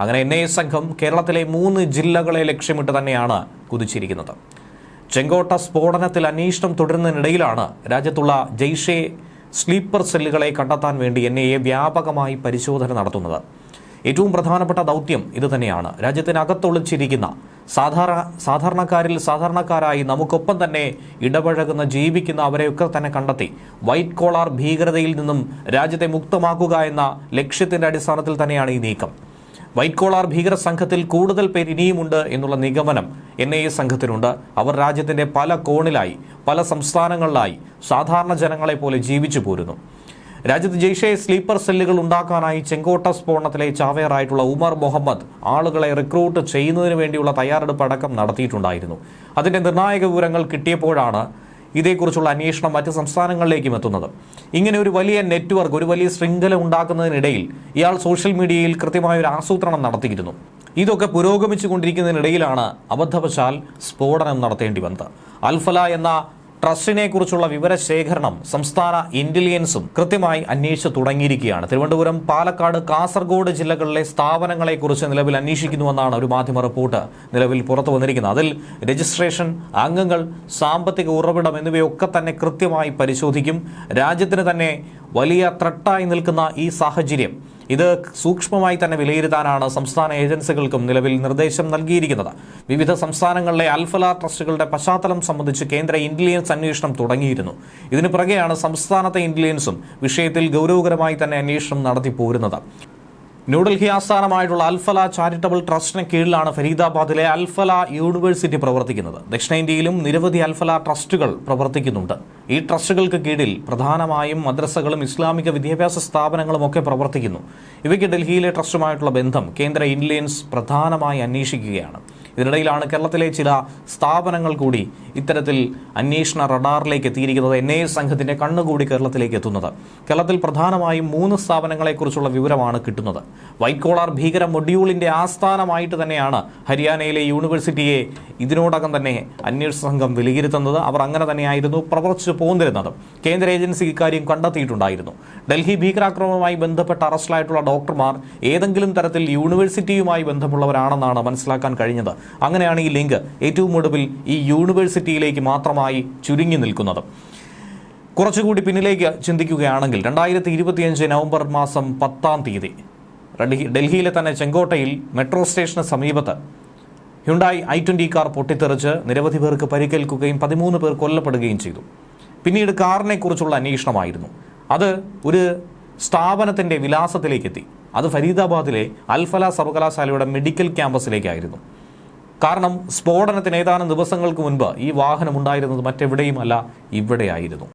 അങ്ങനെ N I A സംഘം കേരളത്തിലെ മൂന്ന് ജില്ലകളെ ലക്ഷ്യമിട്ട് തന്നെയാണ് കുതിച്ചിരിക്കുന്നത്. ചെങ്കോട്ട സ്ഫോടനത്തിൽ അന്വേഷണം തുടരുന്നതിനിടയിലാണ് രാജ്യത്തുള്ള ജെയ്ഷെ സ്ലീപ്പർ സെല്ലുകളെ കണ്ടെത്താൻ വേണ്ടി എൻ ഐ എ വ്യാപകമായി പരിശോധന നടത്തുന്നത്. ഏറ്റവും പ്രധാനപ്പെട്ട ദൗത്യം ഇതുതന്നെയാണ് രാജ്യത്തിനകത്തൊളിച്ചിരിക്കുന്ന സാധാരണ സാധാരണക്കാരിൽ സാധാരണക്കാരായി നമുക്കൊപ്പം തന്നെ ഇടപഴകുന്ന ജീവിക്കുന്ന അവരെയൊക്കെ തന്നെ കണ്ടെത്തി വൈറ്റ് കോളാർ ഭീകരതയിൽ നിന്നും രാജ്യത്തെ മുക്തമാക്കുക എന്ന ലക്ഷ്യത്തിന്റെ അടിസ്ഥാനത്തിൽ തന്നെയാണ് ഈ നീക്കം. വൈറ്റ് കോളാർ ഭീകര സംഘത്തിൽ കൂടുതൽ പേർ ഇനിയുമുണ്ട് എന്നുള്ള നിഗമനം എൻ ഐ എ സംഘത്തിനുണ്ട്. അവർ രാജ്യത്തിന്റെ പല കോണിലായി പല സംസ്ഥാനങ്ങളിലായി സാധാരണ ജനങ്ങളെ പോലെ ജീവിച്ചു പോരുന്നു. രാജ്യത്ത് ജെയ്ഷെ സ്ലീപ്പർ സെല്ലുകൾ ഉണ്ടാക്കാനായി ചെങ്കോട്ട സ്ഫോടനത്തിലെ ചാവേറായിട്ടുള്ള ഉമർ മുഹമ്മദ് ആളുകളെ റിക്രൂട്ട് ചെയ്യുന്നതിന് വേണ്ടിയുള്ള തയ്യാറെടുപ്പ് അടക്കം നടത്തിയിട്ടുണ്ടായിരുന്നു. അതിന്റെ നിർണായക വിവരങ്ങൾ കിട്ടിയപ്പോഴാണ് ഇതേക്കുറിച്ചുള്ള അന്വേഷണം മറ്റ് സംസ്ഥാനങ്ങളിലേക്കും എത്തുന്നത്. ഇങ്ങനെ ഒരു വലിയ നെറ്റ്വർക്ക് ഒരു വലിയ ശൃംഖല ഉണ്ടാക്കുന്നതിനിടയിൽ ഇയാൾ സോഷ്യൽ മീഡിയയിൽ കൃത്യമായ ഒരു ആസൂത്രണം നടത്തിയിരുന്നു. ഇതൊക്കെ പുരോഗമിച്ചു കൊണ്ടിരിക്കുന്നതിനിടയിലാണ് അബദ്ധവശാൽ സ്ഫോടനം നടത്തേണ്ടി വന്നത്. അൽഫല എന്ന ട്രസ്റ്റിനെ കുറിച്ചുള്ള വിവരശേഖരണം സംസ്ഥാന ഇന്റലിജൻസും കൃത്യമായി അന്വേഷിച്ചു തുടങ്ങിയിരിക്കുകയാണ്. തിരുവനന്തപുരം പാലക്കാട് കാസർഗോഡ് ജില്ലകളിലെ സ്ഥാപനങ്ങളെക്കുറിച്ച് നിലവിൽ അന്വേഷിക്കുന്നുവെന്നാണ് ഒരു മാധ്യമ റിപ്പോർട്ട് നിലവിൽ പുറത്തു വന്നിരിക്കുന്നത്. അതിൽ രജിസ്ട്രേഷൻ അംഗങ്ങൾ സാമ്പത്തിക ഉറവിടം എന്നിവയൊക്കെ തന്നെ കൃത്യമായി പരിശോധിക്കും. രാജ്യത്തിന് തന്നെ വലിയ ത്രട്ടായി നിൽക്കുന്ന ഈ സാഹചര്യം ഇത് സൂക്ഷ്മമായി തന്നെ വിലയിരുത്താനാണ് സംസ്ഥാന ഏജൻസികൾക്കും നിലവിൽ നിർദ്ദേശം നൽകിയിരിക്കുന്നത്. വിവിധ സംസ്ഥാനങ്ങളിലെ അൽഫല ട്രസ്റ്റുകളുടെ പശ്ചാത്തലം സംബന്ധിച്ച് കേന്ദ്ര ഇന്റലിജൻസ് അന്വേഷണം തുടങ്ങിയിരുന്നു. ഇതിനു പുറകെയാണ് സംസ്ഥാനത്തെ ഇന്റലിജൻസും വിഷയത്തിൽ ഗൗരവകരമായി തന്നെ അന്വേഷണം നടത്തി പോരുന്നത്. ന്യൂഡൽഹി ആസ്ഥാനമായിട്ടുള്ള അൽഫല ചാരിറ്റബിൾ ട്രസ്റ്റിന് കീഴിലാണ് ഫരീദാബാദിലെ അൽഫല യൂണിവേഴ്സിറ്റി പ്രവർത്തിക്കുന്നത്. ദക്ഷിണേന്ത്യയിലും നിരവധി അൽഫല ട്രസ്റ്റുകൾ പ്രവർത്തിക്കുന്നുണ്ട്. ഈ ട്രസ്റ്റുകൾക്ക് കീഴിൽ പ്രധാനമായും മദ്രസകളും ഇസ്ലാമിക വിദ്യാഭ്യാസ സ്ഥാപനങ്ങളും ഒക്കെ പ്രവർത്തിക്കുന്നു. ഇവയ്ക്ക് ഡൽഹിയിലെ ട്രസ്റ്റുമായിട്ടുള്ള ബന്ധം കേന്ദ്ര ഇന്റലിജൻസ് പ്രധാനമായി അന്വേഷിക്കുകയാണ്. ഇതിനിടയിലാണ് കേരളത്തിലെ ചില സ്ഥാപനങ്ങൾ കൂടി ഇത്തരത്തിൽ അന്വേഷണ റഡാറിലേക്ക് എത്തിയിരിക്കുന്നത് എൻ ഐ എ സംഘത്തിന്റെ കണ്ണുകൂടി കേരളത്തിലേക്ക് എത്തുന്നത്. കേരളത്തിൽ പ്രധാനമായും മൂന്ന് സ്ഥാപനങ്ങളെക്കുറിച്ചുള്ള വിവരമാണ് കിട്ടുന്നത്. വൈറ്റ് കോളാർ ഭീകര മൊഡ്യൂളിന്റെ ആസ്ഥാനമായിട്ട് തന്നെയാണ് ഹരിയാനയിലെ യൂണിവേഴ്സിറ്റിയെ ഇതിനോടകം തന്നെ അന്വേഷണ സംഘം വിലയിരുത്തുന്നത്. അവർ അങ്ങനെ തന്നെയായിരുന്നു പ്രവർത്തിച്ചു പോന്നിരുന്നത്. കേന്ദ്ര ഏജൻസി ഇക്കാര്യം കണ്ടെത്തിയിട്ടുണ്ടായിരുന്നു. ഡൽഹി ഭീകരാക്രമവുമായി ബന്ധപ്പെട്ട് അറസ്റ്റിലായിട്ടുള്ള ഡോക്ടർമാർ ഏതെങ്കിലും തരത്തിൽ യൂണിവേഴ്സിറ്റിയുമായി ബന്ധമുള്ളവരാണെന്നാണ് മനസ്സിലാക്കാൻ കഴിഞ്ഞത്. അങ്ങനെയാണ് ഈ ലിങ്ക് ഏറ്റവും ഒടുവിൽ ഈ യൂണിവേഴ്സിറ്റിയിലേക്ക് മാത്രമായി ചുരുങ്ങി നിൽക്കുന്നത്. കുറച്ചുകൂടി പിന്നിലേക്ക് ചിന്തിക്കുകയാണെങ്കിൽ രണ്ടായിരത്തി ഇരുപത്തിയഞ്ച് നവംബർ മാസം പത്താം തീയതി ഡൽഹിയിലെ തന്നെ ചെങ്കോട്ടയിൽ മെട്രോ സ്റ്റേഷന് സമീപത്ത് ഹ്യുണ്ടായി ഐ ട്വന്റി കാർ പൊട്ടിത്തെറിച്ച് നിരവധി പേർക്ക് പരിക്കേൽക്കുകയും പതിമൂന്ന് പേർ കൊല്ലപ്പെടുകയും ചെയ്തു. പിന്നീട് കാറിനെക്കുറിച്ചുള്ള അന്വേഷണമായിരുന്നു. അത് ഒരു സ്ഥാപനത്തിന്റെ വിലാസത്തിലേക്കെത്തി. അത് ഫരീദാബാദിലെ അൽഫല സർവകലാശാലയുടെ മെഡിക്കൽ ക്യാമ്പസിലേക്കായിരുന്നു. കാരണം സ്ഫോടനത്തിന് ഏതാനും ദിവസങ്ങൾക്ക് മുൻപ് ഈ വാഹനം ഉണ്ടായിരുന്നത് മറ്റെവിടെയുമല്ല ഇവിടെയായിരുന്നു.